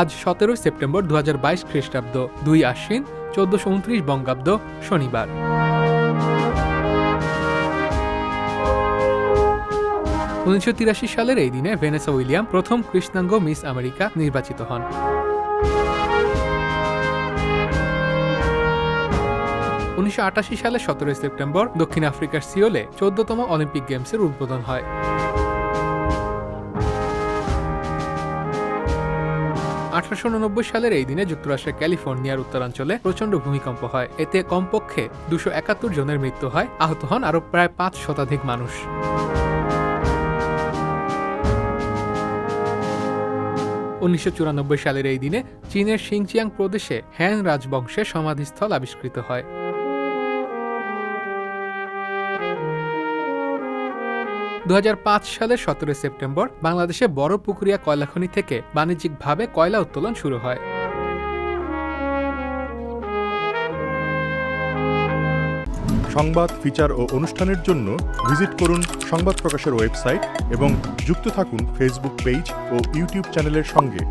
আজ সতেরোই সেপ্টেম্বর দু হাজার বাইশ খ্রিস্টাব্দ, দুই আশ্বিন, চোদ্দশো উনত্রিশ বঙ্গাব্দ, শনিবার। উনিশশো তিরাশি সালের এই দিনে ভেনেসা উইলিয়াম প্রথম কৃষ্ণাঙ্গ মিস আমেরিকা নির্বাচিত হন। উনিশশো সালের সতেরোই সেপ্টেম্বর দক্ষিণ আফ্রিকার সিওলে চোদ্দতম অলিম্পিক গেমসের উদ্বোধন হয়। আঠারোশো উননব্বই সালের এই দিনে যুক্তরাষ্ট্রের ক্যালিফোর্নিয়ার উত্তরাঞ্চলে প্রচণ্ড ভূমিকম্প হয়। এতে কমপক্ষে দুশো একাত্তর জনের মৃত্যু হয়। আহত হন আরও প্রায় পাঁচ শতাধিক মানুষ। উনিশশো চুরানব্বই সালের এই দিনে চীনের সিংচিয়াং প্রদেশে হ্যান রাজবংশের সমাধিস্থল আবিষ্কৃত হয়। দু হাজার পাঁচ সালের সতেরোই সেপ্টেম্বর বাংলাদেশে বড় পুকুরিয়া কয়লাখনি থেকে বাণিজ্যিকভাবে কয়লা উত্তোলন শুরু হয়। সংবাদ, ফিচার ও অনুষ্ঠানের জন্য ভিজিট করুন সংবাদ প্রকাশের ওয়েবসাইট এবং যুক্ত থাকুন ফেসবুক পেজ ও ইউটিউব চ্যানেলের সঙ্গে।